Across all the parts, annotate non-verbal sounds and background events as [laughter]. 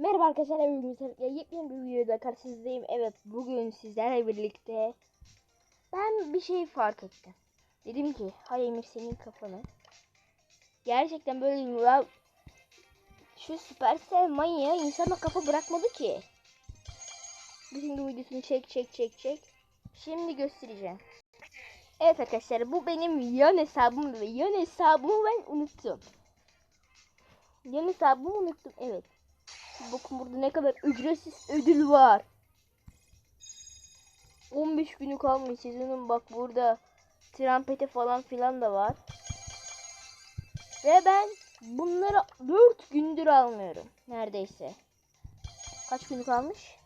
Merhaba arkadaşlar, sizlerle yepyeni bir videoda karşınızdayım. Evet, bugün sizlerle birlikte ben bir şey fark ettim. Dedim ki, hay senin kafanı. Gerçekten böyle şu Supercell manyağı insana kafa bırakmadı ki. Bütün bu videosunu çek çek çek çek. Şimdi göstereceğim. Evet arkadaşlar, bu benim yan hesabım ve yan hesabımı ben unuttum. Yan hesabımı unuttum, evet. Bakın burada ne kadar ücretsiz ödül var. 15 günü kalmış sezonun bak burada trampete falan filan da var. Ve ben bunları 4 gündür almıyorum neredeyse. Kaç günü kalmış?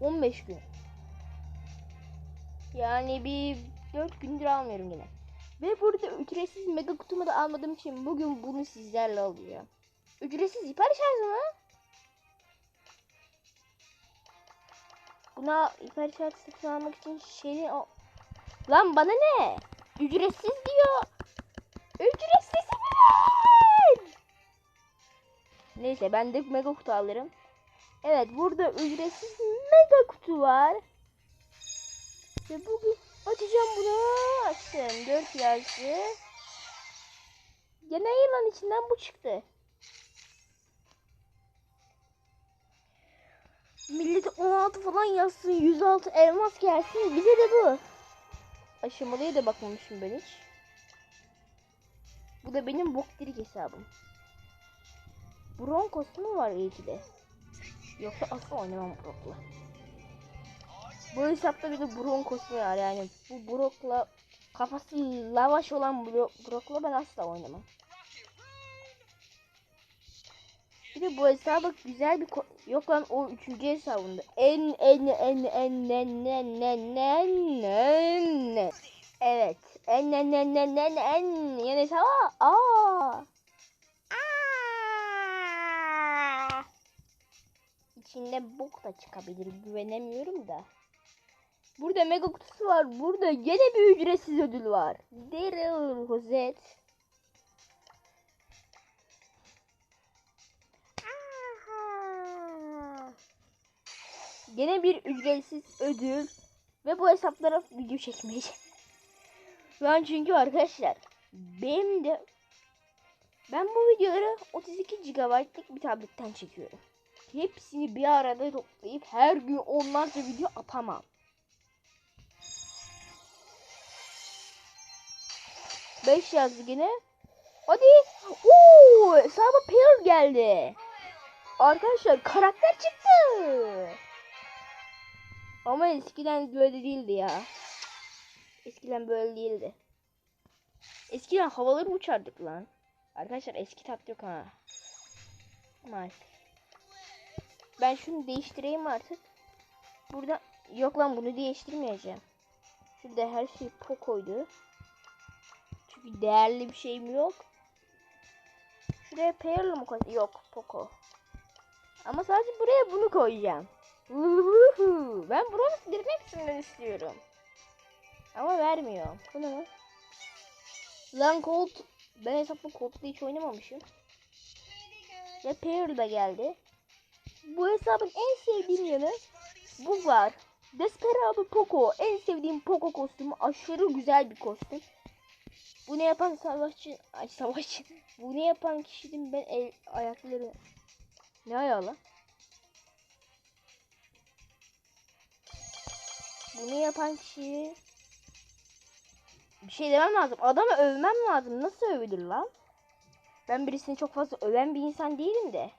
15 gün. Yani bir 4 gündür almıyorum yine. Ve burada ücretsiz mega kutumu da almadığım için bugün bunu sizlerle alacağım. Ücretsiz sipariş her zaman. Buna sipariş şartı satın almak için şeyin o... Lan bana ne? Ücretsiz diyor. Ücretsiz mi? Neyse ben de mega kutu alırım. Evet burada ücretsiz mega kutu var. Ve bugün açacağım bunu. Açtım. 4 yazdı. Gene yılan içinden bu çıktı. Millete 16 falan yazsın, 106 elmas gelsin. Bize de bu. Aşamalıya da bakmamışım ben hiç. Bu da benim boktirik hesabım. Broncos mu var ilgili de? Yoksa asla oynamam Brock'la. Bu hesapta bir de Broncos var yani. Bu Brock'la kafası lavaş olan Bro- Brock'la ben asla oynamam. Bir de bu hesaba güzel bir yok lan o üçüncü hesabında. En en en en en en en en en Evet. En en en en en en yeni hesaba. Aa. İçinde bok da çıkabilir güvenemiyorum da. Burada mega kutusu var. Burada gene bir ücretsiz ödül var. Daryl Rosette. Gene bir ücretsiz ödül ve bu hesaplara video çekmeyeceğim. [laughs] Ben çünkü arkadaşlar benim de ben bu videoları 32 GB'lık bir tabletten çekiyorum. Hepsini bir arada toplayıp her gün onlarca video atamam. Beş yazdı yine. Hadi. Oo, hesaba Pearl geldi. Arkadaşlar karakter çıktı. Ama eskiden böyle değildi ya. Eskiden böyle değildi. Eskiden havaları uçardık lan. Arkadaşlar eski tat yok ha. Maalesef. Ben şunu değiştireyim artık. Burada yok lan bunu değiştirmeyeceğim. Şurada her şey Poco'ydu. Çünkü değerli bir şeyim yok. Şuraya Pearl mı koy? Yok Poco. Ama sadece buraya bunu koyacağım. Ben bronz birin hepsinden istiyorum. Ama vermiyor. Bu ne lan? Lan Colt. Ben hesaplı Colt'la hiç oynamamışım. Ve Pearl da geldi. Bu hesabın en sevdiğim yanı bu var. Desperado Poco. En sevdiğim Poco kostümü. Aşırı güzel bir kostüm. Bunu yapan savaşçı... Ay savaşçı. Bunu yapan kişinin ben el ayakları... Ne ayağı lan? Bunu yapan kişiyi... Bir şey demem lazım. Adamı övmem lazım. Nasıl övülür lan? Ben birisini çok fazla öven bir insan değilim de.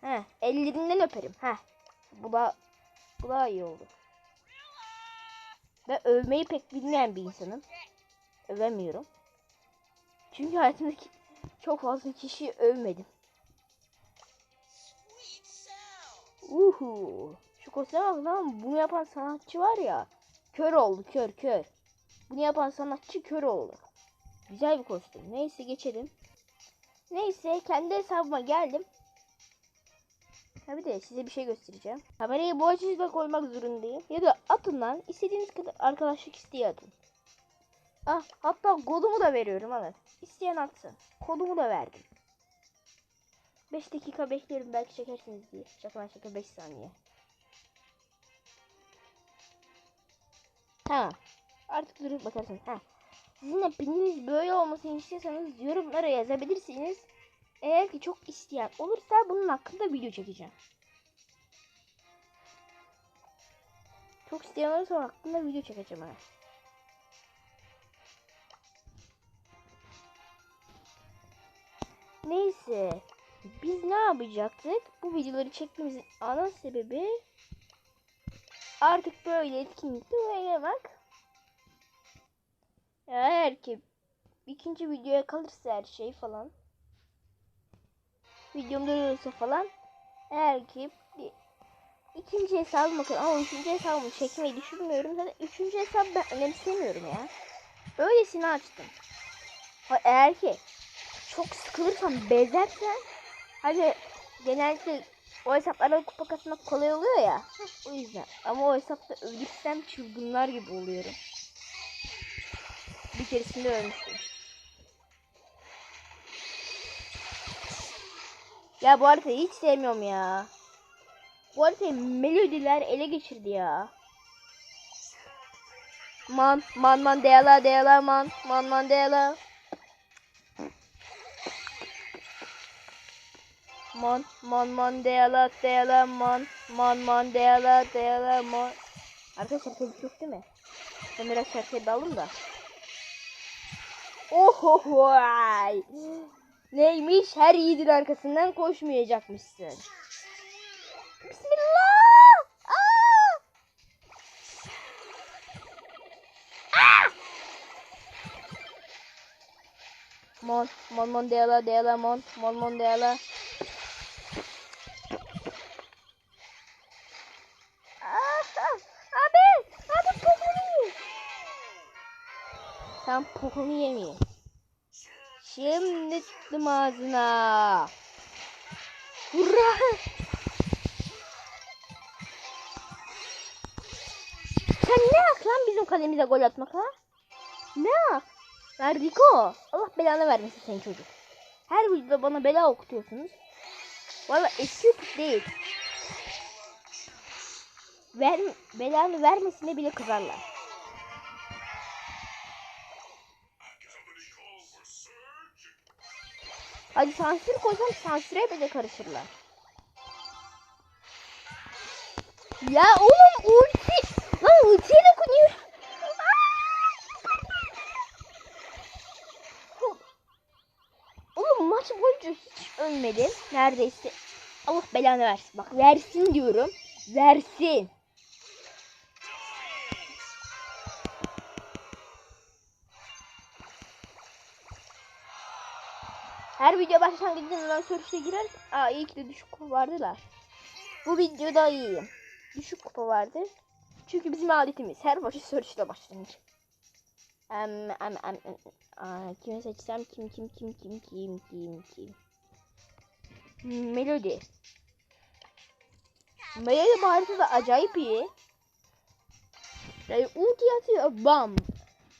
He, ellerinden öperim. He. Bu da bu daha iyi oldu. Ben övmeyi pek bilmeyen bir insanım. Övemiyorum. Çünkü hayatımdaki çok fazla kişiyi övmedim. Uhu. Şu kostüme bak lan. Bunu yapan sanatçı var ya. Kör oldu kör kör. Bunu yapan sanatçı kör oldu. Güzel bir kostüm. Neyse geçelim. Neyse kendi hesabıma geldim. Ha de size bir şey göstereceğim. Kamerayı bu açıda koymak zorundayım. Ya da atın lan. İstediğiniz kadar arkadaşlık isteği atın. Ah, hatta kodumu da veriyorum evet. İsteyen atsın. Kodumu da verdim. 5 dakika bekliyorum belki çekersiniz diye. Şaka şaka 5 saniye. Tamam. Artık durup bakarsınız. Ha. Sizin de pininiz böyle olmasını istiyorsanız yorumlara yazabilirsiniz. Eğer ki çok isteyen olursa bunun hakkında video çekeceğim. Çok isteyen olursa hakkında video çekeceğim ha. Neyse. Biz ne yapacaktık? Bu videoları çekmemizin ana sebebi artık böyle etkinlikte oynamak. Eğer ki ikinci videoya kalırsa her şey falan. Videom durursa falan. Eğer ki ikinci hesabım bakın ama üçüncü hesabımı çekmeyi düşünmüyorum. Zaten üçüncü hesabı ben önemsemiyorum ya. Böylesini açtım. Eğer ki çok sıkılırsam bezersen hani genellikle o hesaplarda kupa kasmak kolay oluyor ya. O yüzden. Ama o hesapta ölürsem çılgınlar gibi oluyorum. Bir keresinde ölmüştüm. Ya bu haritayı hiç sevmiyorum ya. Bu haritayı melodiler ele geçirdi ya. Man man man deyala deyala man man man deyala. Man man man deyala deyala man man man deyala deyala man. Arkadaşlar şarkı yok değil mi? Ben biraz şarkıya daldım da. Oho vay. Neymiş? Her yiğidin arkasından koşmayacakmışsın. Bismillah. Aa! Aa! Mon, mon, mon, deyala, deyala, mon, mon, mon, deyala. Sen pokumu yemeyin. Şimdi tuttum ağzına. Hurra! Sen ne hak lan bizim kalemize gol atmak ha? Ne hak? Lan Rico. Allah belanı vermesin senin çocuk. Her videoda bana bela okutuyorsunuz. Valla eski YouTube değil. Ver, belanı vermesine bile kızarlar. Hadi sansür koysam sansüre bile karışırlar. Ya oğlum ulti. Lan ultiye de konuyor. Oğlum maç boyunca hiç ölmedim. Neredeyse. Allah belanı versin. Bak versin diyorum. Versin. Her video başlangıcında hemen sörüşte girer. Aa ki de düşük kupa vardılar. Bu videoda iyiyim. Düşük kupa vardı. Çünkü bizim adetimiz her maçı sörüşle başlanır. Em, em, em. Aa, kimi seçsem kim kim kim kim kim kim kim. Hmm, Melody. Melody bu haritada acayip iyi. Yani ulti atıyor bam.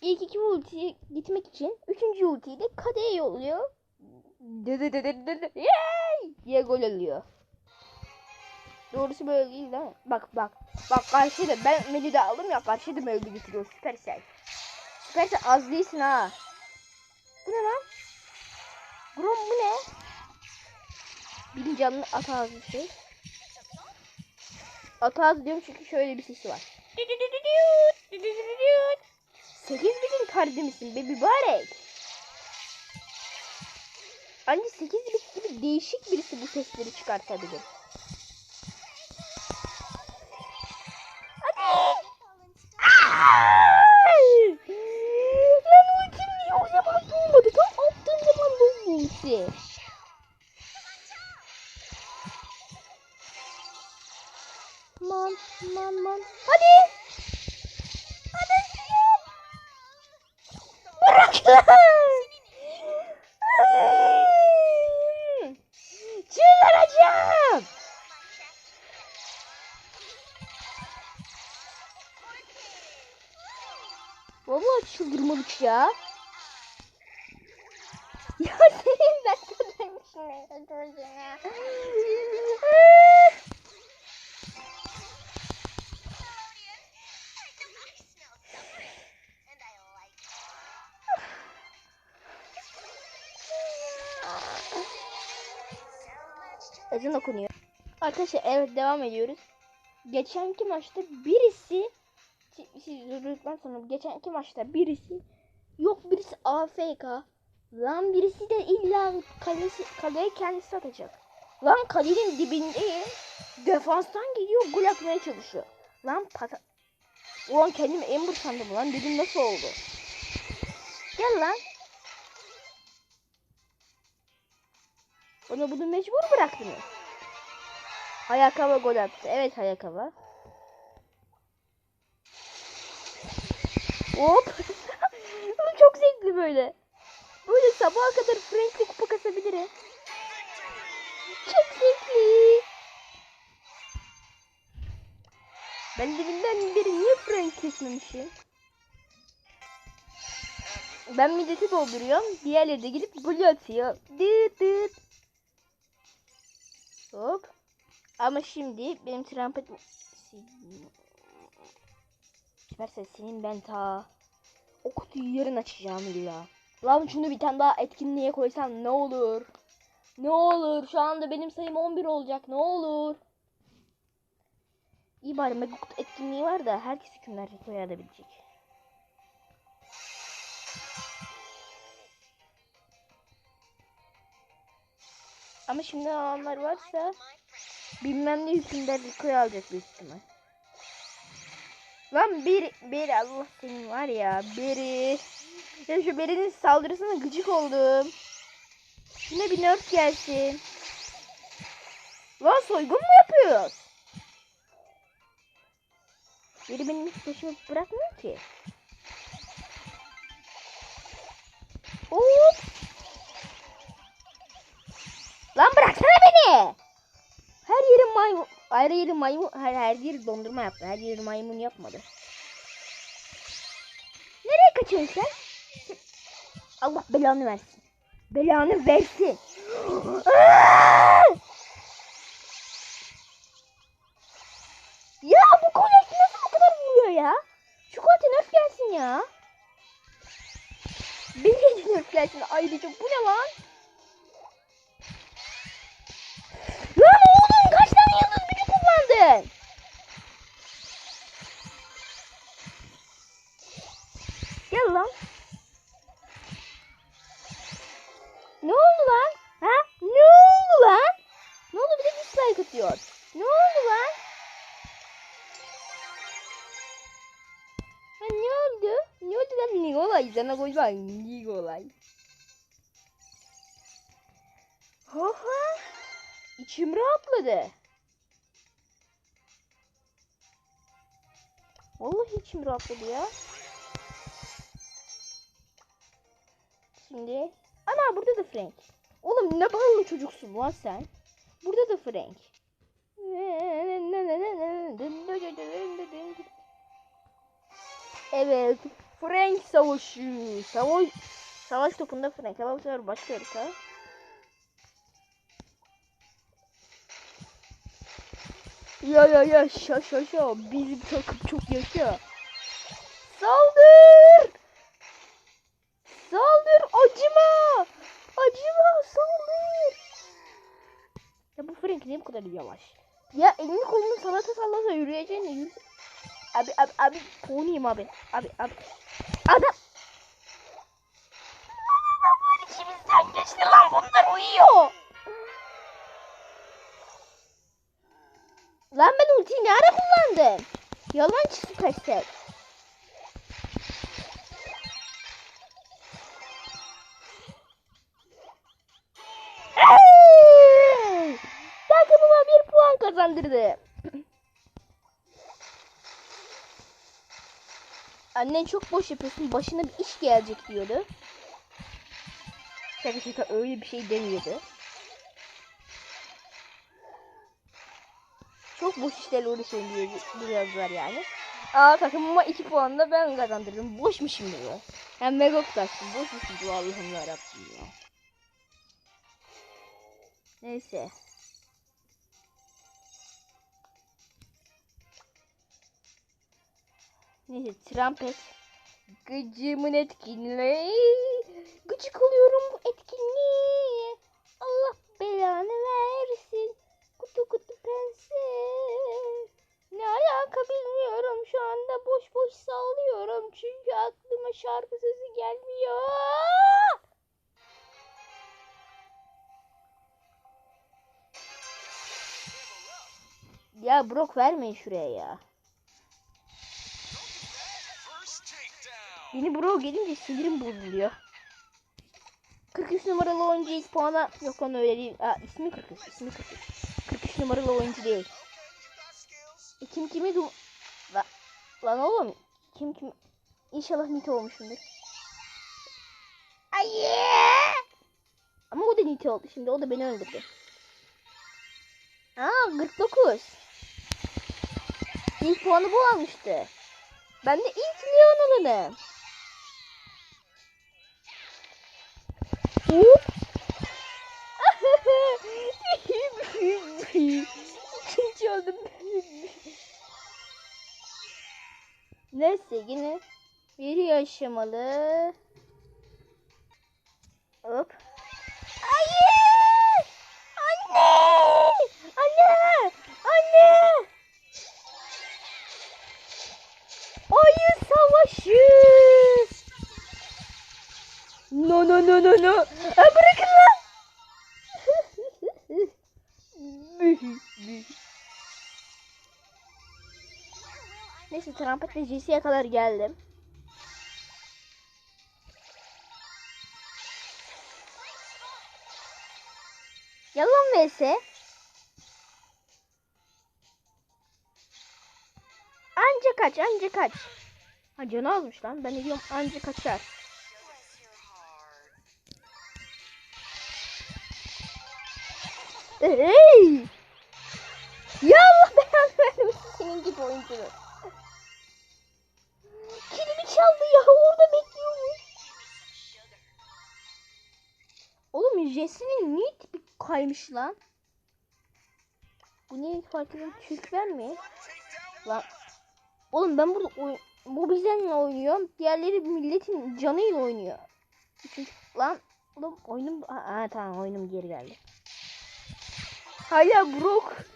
İlk iki ultiye gitmek için üçüncü ultiyi de kadeye yolluyor. Dede dede dede yay diye gol alıyor. Doğrusu böyle değil değil mi? Bak bak. Bak karşıda ben Melody aldım ya karşıda Melody getiriyor Süpersel. Süpersel az değilsin ha. Bu ne lan? Grom bu ne? Birinci canlı ata ağzı şey. Ata ağzı diyorum çünkü şöyle bir sesi var. 8 bitin kardı mısın be mübarek? Ancak 8 bit gibi değişik birisi bu sesleri çıkartabilir. Vallahi çıldırmalık ya. [laughs] ya. Ya senin ben kötüymüşsün. Ezan okunuyor. Arkadaşlar evet devam ediyoruz. Geçenki maçta birisi siz- siz durduktan sonra geçenki maçta birisi yok birisi AFK lan birisi de illa kalesi, kaleye kendisi atacak. Lan kalenin dibindeyim. Defanstan geliyor gol atmaya çalışıyor. Lan pata... Ulan kendimi Ember sandım lan dedim nasıl oldu? Gel lan. Bana bunu mecbur bıraktınız. Hayakava gol attı. Evet Hayakava. Hop. [laughs] Çok zevkli böyle. Böyle sabaha kadar Frank'le kupa kasabilirim. Çok zevkli. Ben deminden beri niye Frank kesmemişim? Ben milleti dolduruyorum. Diğerleri de gidip blue atıyor. Dıt dıt. Hop. Ama şimdi benim trompet... Süpersen senin ben ta o kutuyu yarın açacağım illa. Lan şunu bir tane daha etkinliğe koysam ne olur? Ne olur? Şu anda benim sayım 11 olacak. Ne olur? İyi bari mega etkinliği var da herkes hükümler koyabilecek. Ama şimdi alanlar varsa bilmem ne hükümler Rico'yu alacak büyük ihtimal. Lan bir, bir Allah senin var ya biri. Ya şu birinin saldırısına gıcık oldum. Şuna bir nerf gelsin. Lan soygun mu yapıyoruz? Biri benim hiç peşimi bırakmıyor ki. Hop. Maymun. Her yerim maymun. Her, her yeri dondurma yaptı. Her yeri maymun yapmadı. Nereye kaçıyorsun sen? Allah belanı versin. Belanı versin. ya bu kolek nasıl bu kadar vuruyor ya? Şu kolekte nerf gelsin ya. De nerf gelsin ayrıca. Bu ne? Lan yıldız gücü kullandın? Gel lan. Ne oldu lan? Ha? Ne oldu lan? Ne oldu bir de dislike atıyor. Ne oldu lan? Ha ne oldu? Ne oldu lan? Nikolay sana koyma. Nikolay. Oha. İçim rahatladı. Vallahi içim rahatladı ya. Şimdi. Ana burada da Frank. Oğlum ne ballı çocuksun lan sen. Burada da Frank. Evet. Frank savaşı. Savaş Savaş topunda Frank. Ama bu sefer başka harita. Ya ya ya şa şa şa bizim takım çok yaşa. Saldır! Saldır acıma! Acıma saldır! Ya bu Frank niye bu kadar yavaş? Ya elini kolunu salata sallasa yürüyeceğine yürü. Abi abi abi poniyim abi. Abi abi. Adam. Adamlar içimizden geçti lan bunlar uyuyor. Ultiyi ne ara kullandım? Yalancı Supercell. Eee! Takımıma bir puan kazandırdı. Annen çok boş yapıyorsun. Başına bir iş gelecek diyordu. Şaka şaka öyle bir şey demiyordu. Çok boş işlerle uğraşıyorum diye biliyorlar yani. Aa takımıma 2 puan da ben kazandırırım. Boş mu şimdi bu? Hem Megok açtım. Boş musun bu Allah'ım yarabbim ya. Neyse. Neyse trampet. Gıcımın etkinliği. Gıcık şarkı sözü gelmiyor. Ya Brock vermeyin şuraya ya. Yeni Brock gelince sinirim bozuluyor. 43 numaralı oyuncu ilk puana yok lan öyle değil. Aa, ismi 43 ismi 43. 43 numaralı oyuncu değil. E, kim kimi du... La... Lan oğlum kim kim... İnşallah Nite olmuşumdur. Ay Ama o da Nite oldu şimdi o da beni öldürdü. Aa 49. İlk puanı bu almıştı. Ben de ilk Leon olanım. Hop. [laughs] İkinci oldum. Neyse yine bir aşamalı. Hop. Hayır! Anne! Anne! Anne! Ayı savaşı! No no no no no! Ha, bırakın lan! [laughs] Neyse trampetle Jesse'ye kadar geldim. Yalan vs. Anca kaç, anca kaç. Ha canı azmış lan. Ben diyorum anca kaçar. Hey! Ya Allah belanı vermesin senin gibi oyuncunu. Kilimi çaldı ya orada bekliyormuş. Oğlum Jesse'nin niye kaymış lan? Bu niye fark ediyorum? Türkler mi? Lan. Oğlum ben burada oy bu bizdenle oynuyorum. Diğerleri milletin canıyla oynuyor. Üçüncü lan. Oğlum oyunum... Ha, tamam oyunum geri geldi. Hala Brock.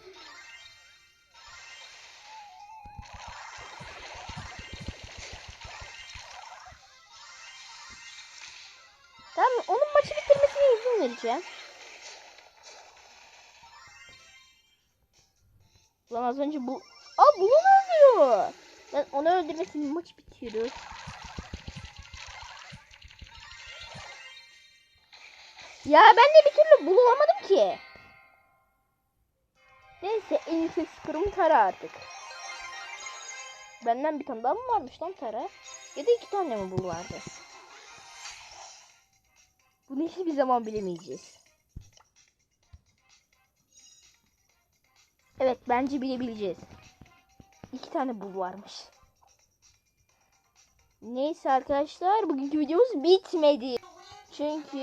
Tamam onun maçı bitirmesine izin vereceğim. Lan az önce bu... Aa bunu öldürüyor. Ben onu öldürmesinin maç bitiyor. Ya ben de bir türlü bulamadım ki. Neyse en yüksek skorum Tara artık. Benden bir tane daha mı varmış lan Tara? Ya da iki tane mi bul vardı? Bunu hiçbir zaman bilemeyeceğiz. Evet bence bilebileceğiz. İki tane bul varmış. Neyse arkadaşlar bugünkü videomuz bitmedi. Çünkü